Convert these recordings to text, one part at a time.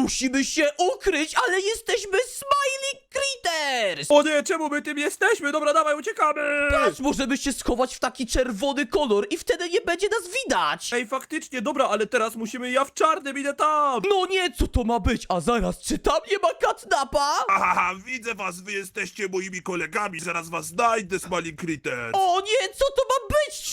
musimy się ukryć, ale jesteśmy Smiley Critters! O nie, czemu my tym jesteśmy? Dobra, dawaj, uciekamy! Patrz, możemy się schować w taki czerwony kolor i wtedy nie będzie nas widać! Ej, faktycznie, dobra, ale teraz musimy ja w czarnym, idę tam! No nie, co to ma być? A zaraz, czy tam nie ma katnapa? Haha, widzę was, wy jesteście moimi kolegami, zaraz was znajdę, Smiley Critters. O nie, co to ma być?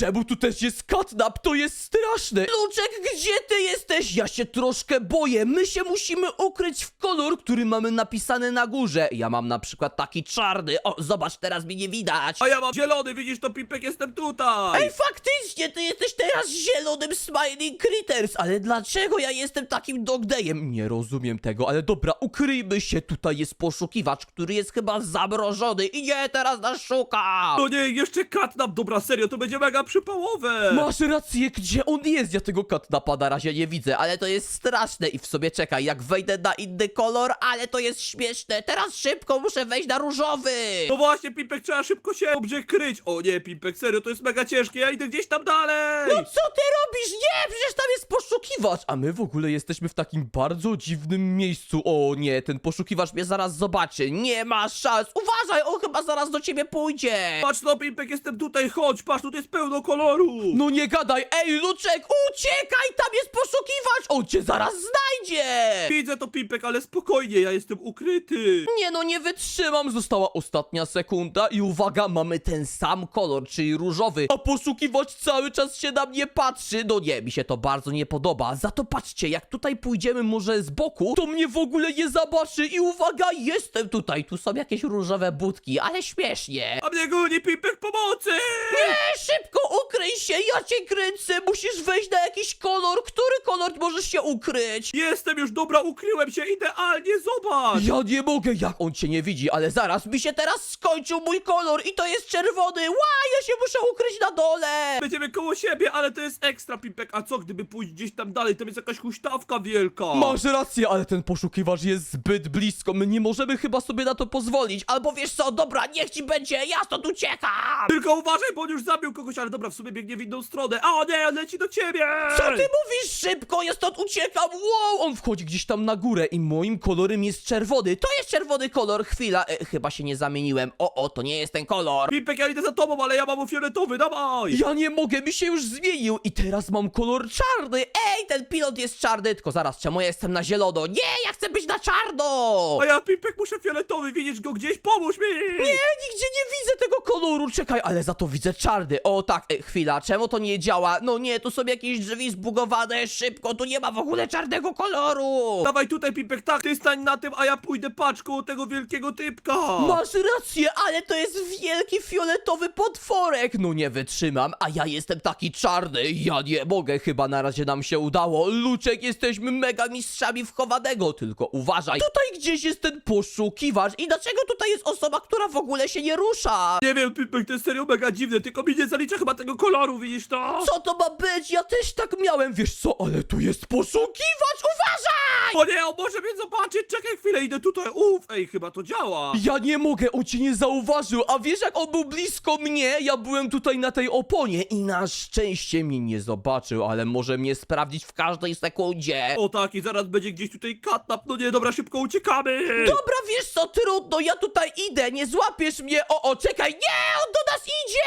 Czemu tu też jest katnap? To jest straszne! Luczek, gdzie ty jesteś? Ja się troszkę boję. My się musimy ukryć w kolor, który mamy napisany na górze. Ja mam na przykład taki czarny. O, zobacz, teraz mnie nie widać. A ja mam zielony, widzisz to, Pipek, jestem tutaj! Ej, faktycznie, ty jesteś teraz zielonym Smiling Critters, ale dlaczego ja jestem takim dogdejem? Nie rozumiem tego, ale dobra, ukryjmy się. Tutaj jest poszukiwacz, który jest chyba zamrożony i nie, teraz nas szuka. No nie, jeszcze katnap, dobra, serio, to będzie mega przypałowe! Masz rację, gdzie on jest? Ja tego katnapa na razie nie widzę, ale to jest straszne i w sobie czekaj, jak wejdę na inny kolor, ale to jest śmieszne. Teraz szybko muszę wejść na różowy. No właśnie, Pipek, trzeba szybko się dobrze kryć! O nie, Pipek, serio, to jest mega ciężkie, ja idę gdzieś tam dalej! No co ty robisz? Nie, przecież tam jest poszukiwacz, a my w ogóle jesteśmy w takim bardzo dziwnym miejscu. O nie, ten poszukiwacz mnie zaraz zobaczy. Nie ma szans. Uważaj, on chyba zaraz do ciebie pójdzie. Patrz no, Pipek, jestem tutaj, chodź, patrz, tutaj jest pełno koloru! No nie gadaj, ej, Luczek, uciekaj, tam jest poszukiwacz, on cię zaraz znajdzie. Widzę to, Pipek, ale spokojnie, ja jestem ukryty! Nie no, nie wytrzymam, została ostatnia sekunda i uwaga, mamy ten sam kolor, czyli różowy, a poszukiwacz cały czas się na mnie patrzy. No nie, mi się to bardzo nie podoba, za to patrzcie, jak tutaj pójdziemy może z boku, to mnie w ogóle nie zobaczy i uwaga, jestem tutaj, tu są jakieś różowe budki, ale śmiesznie. A mnie goni, Pipek, pomocy! Nie, szybko ukryj się, ja cię kręcę, musisz wejść na jakiś kolor, który kolor możesz się ukryć? Jestem już, dobra, ukryłem się idealnie, zobacz! Ja nie mogę, jak on cię nie widzi, ale zaraz mi się teraz skończył mój kolor i to jest czerwony. Ła, ja się muszę ukryć na dole. Będziemy koło siebie, ale to jest ekstra, Pipek. A co, gdyby pójść gdzieś tam dalej? Tam jest jakaś huśtawka wielka. Masz rację, ale ten poszukiwacz jest zbyt blisko. My nie możemy chyba sobie na to pozwolić. Albo wiesz co, dobra, niech ci będzie, ja stąd uciekam. Tylko uważaj, bo on już zabił kogoś, ale dobra, w sumie biegnie w inną stronę. A nie, leci do ciebie! Co ty mówisz szybko? Ja stąd uciekam. Wow, on wchodzi gdzieś tam na górę i moim kolorem jest czerwony. To jest czerwony kolor. Chwila, e, chyba się nie zamieniłem. O, o, to nie jest ten kolor. Pipek, ja idę za tobą, ale ja mam fioletowy, dawaj! Ja nie mogę, mi się już zmienił i teraz mam kolor czarny. Ej, ten pilot jest czarny, tylko zaraz, czemu ja jestem na zielono? Nie, ja chcę być na czarno! A ja, Pipek, muszę fioletowy, widzisz go gdzieś, pomóż mi! Nie, nigdzie nie widzę tego koloru, czekaj, ale za to widzę czarny. O tak, e, chwila, czemu to nie działa? No nie, tu są jakieś drzwi zbugowane, szybko, tu nie ma w ogóle czarnego koloru! Dawaj tutaj, Pipek, tak, ty stań na tym, a ja pójdę koło tego wielkiego typka! Masz rację, ale to jest wielki fioletowy potworek. No nie wytrzymam, a ja jestem taki czarny. Ja nie mogę, chyba na razie nam się udało. Luczek, jesteśmy mega mistrzami w chowanego, tylko uważaj. Tutaj gdzieś jest ten poszukiwacz i dlaczego tutaj jest osoba, która w ogóle się nie rusza? Nie wiem, Pipek, to jest serio mega dziwne, tylko mi nie zalicza chyba tego koloru, widzisz to? Co to ma być? Ja też tak miałem, wiesz co, ale tu jest poszukiwacz, uważaj! O nie, on może mnie zobaczyć, czekaj chwilę, idę tutaj, uff, ej, chyba to działa! Ja nie mogę, on cię nie zauważył, a wiesz jak on był blisko mnie? Ja byłem tutaj na tej oponie i na szczęście mnie nie zobaczył, ale może mnie sprawdzić w każdej sekundzie. O tak, i zaraz będzie gdzieś tutaj katnap, no nie, dobra, szybko uciekamy! Dobra, wiesz co, trudno, ja tutaj idę, nie złapiesz mnie, o, o, czekaj, nie, on do nas idzie!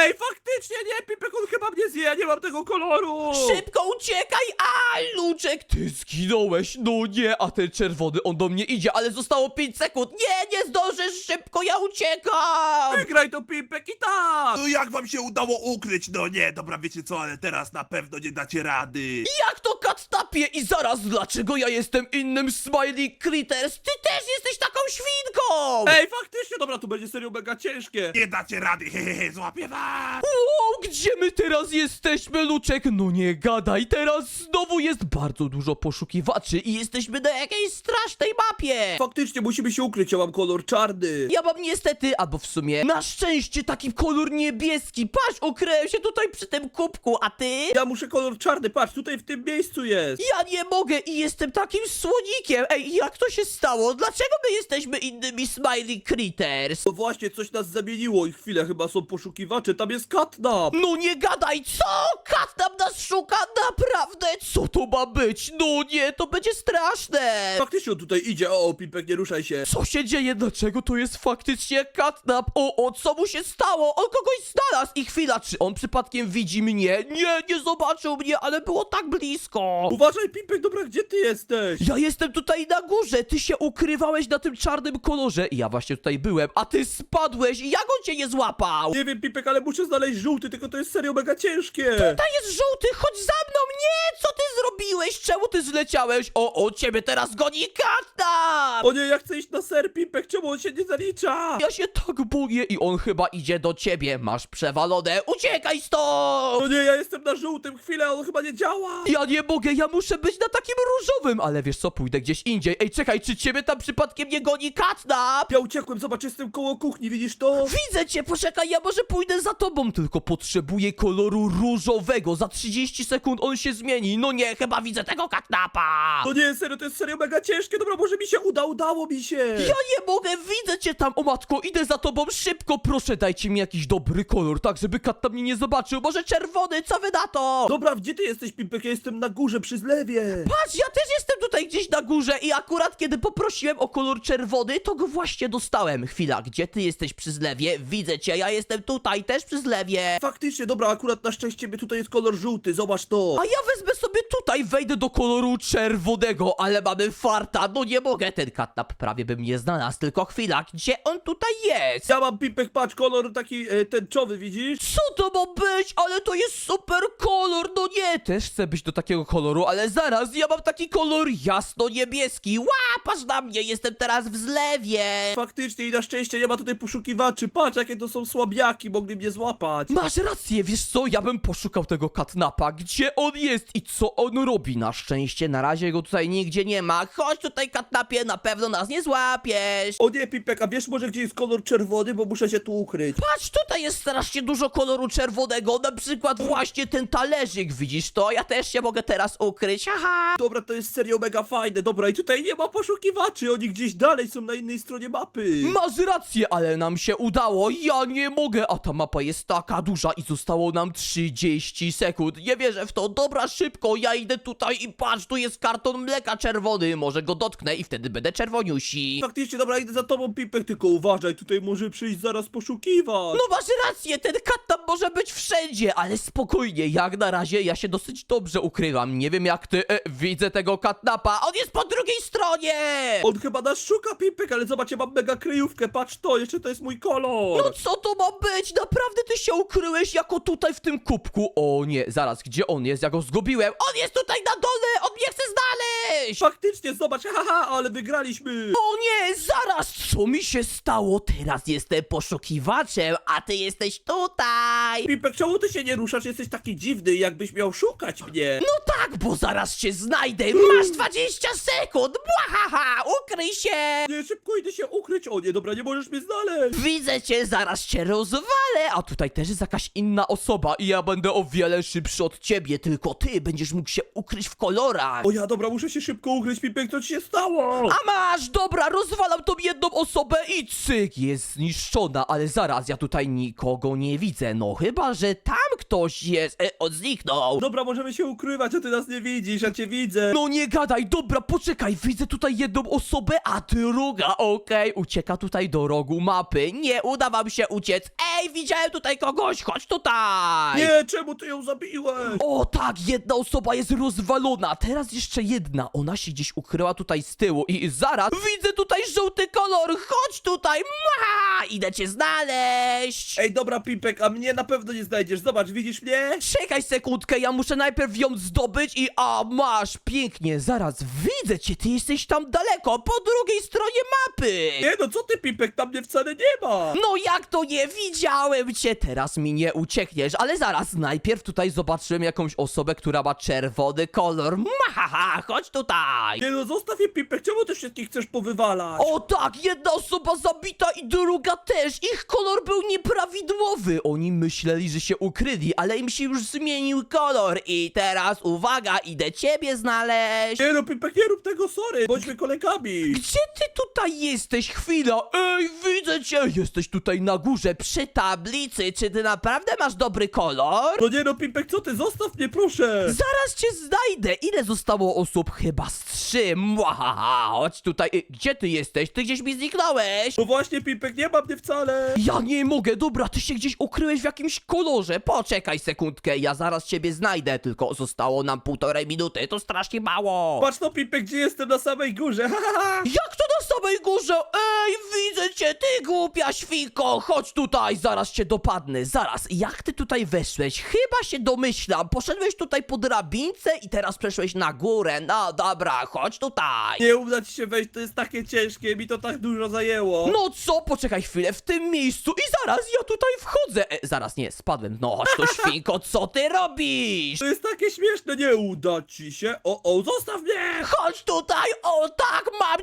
Ej, faktycznie nie, Pipek, on chyba mnie zje, ja nie mam tego koloru! Szybko uciekaj, a Luczek, ty zginąłeś, no nie, a ten czerwony, on do mnie idzie, ale zostało 5 sekund, nie, nie zdążysz, szybko, ja uciekam! Wygraj to, Pipek, i tak! No jak wam się udało ukryć? No nie, dobra, wiecie co, ale teraz na pewno nie dacie rady. Jak to katnapie? I zaraz, dlaczego ja jestem innym Smiley Critters? Ty też jesteś taką świnką! Ej, faktycznie, dobra, to będzie serio mega ciężkie! Nie dacie rady, hehehe, złapię was! Wow, gdzie my teraz jesteśmy, Luczek? No nie gadaj, teraz znowu jest bardzo dużo poszukiwaczy i jesteśmy na jakiejś strasznej mapie! Faktycznie, musimy się ukryć, ja mam kolor czarny! Ja mam niestety, albo w sumie na szczęście taki kolor niebieski. Patrz, ukryłem się tutaj przy tym kubku, a ty? Ja muszę kolor czarny, patrz, tutaj w tym miejscu jest! Ja nie mogę i jestem takim słonikiem. Ej, jak to się stało? Dlaczego my jesteśmy innymi Smiley Critters. No właśnie, coś nas zamieniło i chwilę, chyba są poszukiwacze, tam jest katnap. No nie gadaj, co? Kat nam nas szuka, naprawdę? Co to ma być? No nie, to będzie straszne. Faktycznie on tutaj idzie, o, Pimpek, nie ruszaj się. Co się dzieje? Dlaczego to jest faktycznie katnap? O, o, co mu się stało? On kogoś znalazł i chwila, czy on przypadkiem widzi mnie? Nie, nie zobaczył mnie, ale było tak blisko. Uważaj, Pimpek, dobra, gdzie ty jesteś? Ja jestem tutaj na górze, ty się ukrywałeś na tym czarnym kolorze i ja właśnie tutaj byłem, a ty spadłeś i jak on cię nie złapał? Nie wiem, Pimpek, ale muszę znaleźć żółty, tylko to jest serio mega ciężkie. Tutaj jest żółty, chodź za mną! Nie, co ty zrobiłeś? Czemu ty zleciałeś? O, o, ciebie teraz goni katnap! O nie, ja chcę iść na ser, Pimpek, czemu on się nie zalicza? Ja się tak boję i on chyba idzie do ciebie. Masz przewalone, uciekaj stąd! O nie, ja jestem na żółtym, chwilę, on chyba nie działa. Ja nie mogę, ja muszę być na takim różowym, ale wiesz co, pójdę gdzieś indziej. Ej, czekaj, czy ciebie tam przypadkiem nie goni katnap? Ja uciekłem, zobacz, jestem koło kuchni, widzisz to? Widzę cię, poczekaj, ja może pójdę za tobą, tylko potrzebuję koloru różowego. Za 30 sekund on się zmieni. No nie, chyba widzę tego katnapa. To nie, serio, to jest serio mega ciężkie, dobra, może mi się uda, udało mi się. Ja nie mogę, widzę cię tam, o matko, idę za tobą szybko, proszę dajcie mi jakiś dobry kolor, tak żeby kat tam mnie nie zobaczył, może czerwony, co wy na to? Dobra, gdzie ty jesteś, Pimpek? Ja jestem na górze, przy zlewie. Patrz, ja też jestem tutaj gdzieś na górze i akurat kiedy poprosiłem o kolor czerwony, to go właśnie dostałem. Chwila, gdzie ty jesteś przy zlewie? Widzę cię, ja jestem tutaj też przy zlewie. Faktycznie, dobra, akurat na szczęście mnie tutaj jest kolor żółty, zobacz to. A ja wezmę sobie tutaj, wejdę do koloru czerwonego, ale mamy farta, no nie mogę, ten katnap prawie bym nie znalazł, tylko chwila, gdzie on tutaj jest? Ja mam, Pimpek, patrz, kolor taki e, tęczowy, widzisz? Co to ma być? Ale to jest super kolor, no nie, też chcę być do takiego koloru, ale zaraz, ja mam taki kolor jasno-niebieski, łapasz na mnie, jestem teraz w zlewie. Faktycznie i na szczęście nie ma tutaj poszukiwaczy. Patrz, jakie to są słabiaki, mogli mnie złapać. Masz rację, wiesz co, ja bym poszukał tego katnapa, gdzie on jest i co on robi. Na szczęście na razie go tutaj nigdzie nie ma. Chodź tutaj katnapie, na pewno nas nie złapiesz. O nie, Pimpek, a wiesz może gdzie jest kolor czerwony, bo muszę się tu ukryć. Patrz, tutaj jest strasznie dużo koloru czerwonego, na przykład właśnie ten talerzyk, widzisz to? Ja też się mogę teraz ukryć, haha. Dobra, to jest serio mega fajne. Dobra, i tutaj nie ma poszukiwaczy, oni gdzieś dalej są na innej stronie mapy. Masz rację, ale nam się udało, ja nie mogę, a ta mapa jest taka duża i zostało nam 30 sekund. Nie wierzę w to, dobra, szybko, ja idę tutaj i patrz, tu jest karton mleka czerwony, może go dotknę i wtedy będę czerwoniusi. Faktycznie, dobra, idę za tobą, Pimpek, tylko uważaj, tutaj może przyjść zaraz poszukiwać. No masz rację, ten kat tam może być wszędzie, ale spokojnie, jak na razie ja się dosyć dobrze ukrywam. Nie wiem jak ty, e, widzę tego katnapa, on jest po drugiej stronie! On chyba nas szuka, Pimpek, ale zobacz, ja mam mega kryjówkę, patrz to, jeszcze to jest mój kolor. No co to ma być? Naprawdę ty się ukryłeś jako tutaj w tym kubku? O nie, zaraz, gdzie on jest? Ja go zgubiłem. On jest tutaj na dole! On mnie chce znaleźć! Faktycznie, zobacz, haha, ale wygraliśmy. O nie, zaraz! Co mi się stało? Teraz jestem poszukiwaczem, a ty jesteś tutaj! Pimpek, czemu ty się nie ruszasz? Jesteś taki dziwny, jakbyś miał szukać mnie. No tak, bo zaraz cię znajdę! Masz 20 sekund! Błahaha! Ukryj się! Nie, szybko idę się ukryć. O nie, dobra, nie możesz mnie znaleźć. Widzę cię, zaraz cię rozwalę! A tutaj też jest jakaś inna osoba i ja będę o wiele szybszy od ciebie, tylko ty będziesz mógł się ukryć w kolorach! O ja, dobra, muszę się szybko ukryć, Pimpek, co ci się stało? A masz, dobra, rozwalam tą jedną osobę i cyk, jest zniszczona, ale zaraz, ja tutaj nikogo nie widzę, no chyba, że tam ktoś jest, e, on zniknął. Dobra, możemy się ukrywać, a ty nas nie widzisz, ja cię widzę. No nie gadaj, dobra, poczekaj, widzę tutaj jedną osobę, a druga, okej, ucieka tutaj do rogu mapy, nie uda wam się uciec, ej, widziałem tutaj kogoś, chodź tutaj. Nie, czemu ty ją zabiłeś? O tak, jedna osoba jest rozwalona, teraz jeszcze jedna, ona się gdzieś ukryła tutaj z tyłu i zaraz widzę tutaj żółty kolor, chodź tutaj, ma, idę cię znaleźć. Ej, dobra, Pimpek, a mnie na pewno nie znajdziesz. Zobacz, widzisz mnie? Czekaj sekundkę, ja muszę najpierw ją zdobyć i a masz, pięknie, zaraz widzę cię, ty jesteś tam daleko, po drugiej stronie mapy. Nie, no co ty, Pimpek, tam mnie wcale nie ma. No jak to nie widziałem cię, teraz mi nie uciekniesz, ale zaraz, najpierw tutaj zobaczyłem jakąś osobę, która ma czerwony kolor, mahaha, chodź tutaj. Nie no, zostaw je, Pimpek, czemu ty wszystkich chcesz powywalać? O tak, jedna osoba zabita i druga też. Ich kolor był nieprawidłowy. Oni myśleli, że się ukryli, ale im się już zmienił kolor i teraz uwaga, idę ciebie znaleźć. Nie no, Pimpek, nie rób tego, sorry, bądźmy kolegami. Gdzie ty tutaj jesteś? Chwila! Ej, widzę cię! Jesteś tutaj na górze przy tablicy. Czy ty naprawdę masz dobry kolor? No nie no, Pimpek, co ty, zostaw mnie, proszę. Zaraz cię znajdę! Ile zostało osób? Chyba z trzy. Mwahaha, chodź tutaj. Gdzie ty jesteś? Ty gdzieś mi zniknąłeś! No właśnie, Pimpek, nie ma mnie wcale. Ja nie mogę, dobra, ty się gdzieś ukryłeś w jakimś kolorze. Poczekaj sekundkę, ja zaraz ciebie znajdę. Tylko zostało nam półtorej minuty, to strasznie mało. Patrz no, Pimpek, gdzie jestem na samej górze, ha, ha, ha. Jak to na samej górze? Ej, widzę cię, ty głupia świnko! Chodź tutaj, zaraz cię dopadnę. Zaraz, jak ty tutaj weszłeś? Chyba się domyślam. Poszedłeś tutaj po drabince i teraz przeszłeś na górę. No dobra, chodź tutaj. Nie uda ci się wejść, to jest takie ciężkie, mi to tak dużo zajęło. No co? Poczekaj chwilę, w tym miejscu i zaraz ja tutaj wchodzę. E, zaraz, nie, spadłem. No chodź tu, świnko, co ty robisz? To jest takie śmieszne, nie uda ci się. O, o, zostaw mnie! Chodź tutaj,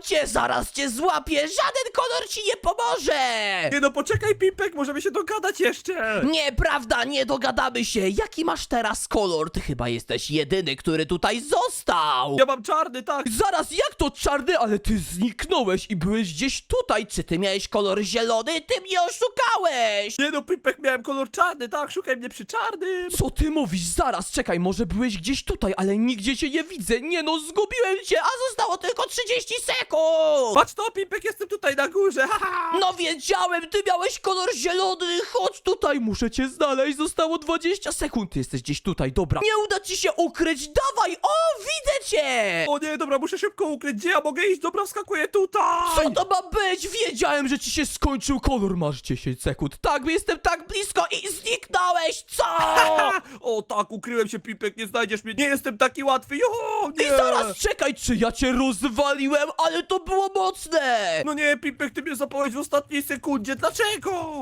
cię, zaraz cię złapię, żaden kolor ci nie pomoże! Nie no, poczekaj, Pimpek, możemy się dogadać jeszcze. Nieprawda, nie dogadamy się. Jaki masz teraz kolor? Ty chyba jesteś jedyny, który tutaj został. Ja mam czarny, tak. Zaraz, jak to czarny? Ale ty zniknąłeś i byłeś gdzieś tutaj. Czy ty miałeś kolor zielony? Ty mnie oszukałeś! Nie no, Pimpek, miałem kolor czarny, tak, szukaj mnie przy czarnym. Co ty mówisz? Zaraz, czekaj, może byłeś gdzieś tutaj, ale nigdzie cię nie widzę. Nie no, zgubiłem cię, a zostało tylko 30 sekund! Patrz to, Pimpek, jestem tutaj na górze, haha. No wiedziałem, ty miałeś kolor zielony, chodź tutaj, muszę cię znaleźć, zostało 20 sekund, ty jesteś gdzieś tutaj, dobra. Nie uda ci się ukryć, dawaj, o, widzę cię! O nie, dobra, muszę szybko ukryć, gdzie ja mogę iść? Dobra, wskakuję tutaj. Co to ma być? Wiedziałem, że ci się skończył kolor, masz 10 sekund. Tak, jestem tak blisko i zniknąłeś, co? O tak, ukryłem się, Pimpek, nie znajdziesz mnie, nie jestem taki łatwy, jo, nie. I zaraz czekaj, czy ja cię rozwaliłem, ale to było mocne! No nie, Pimpek, ty mnie zapałeś w ostatniej sekundzie, dlaczego?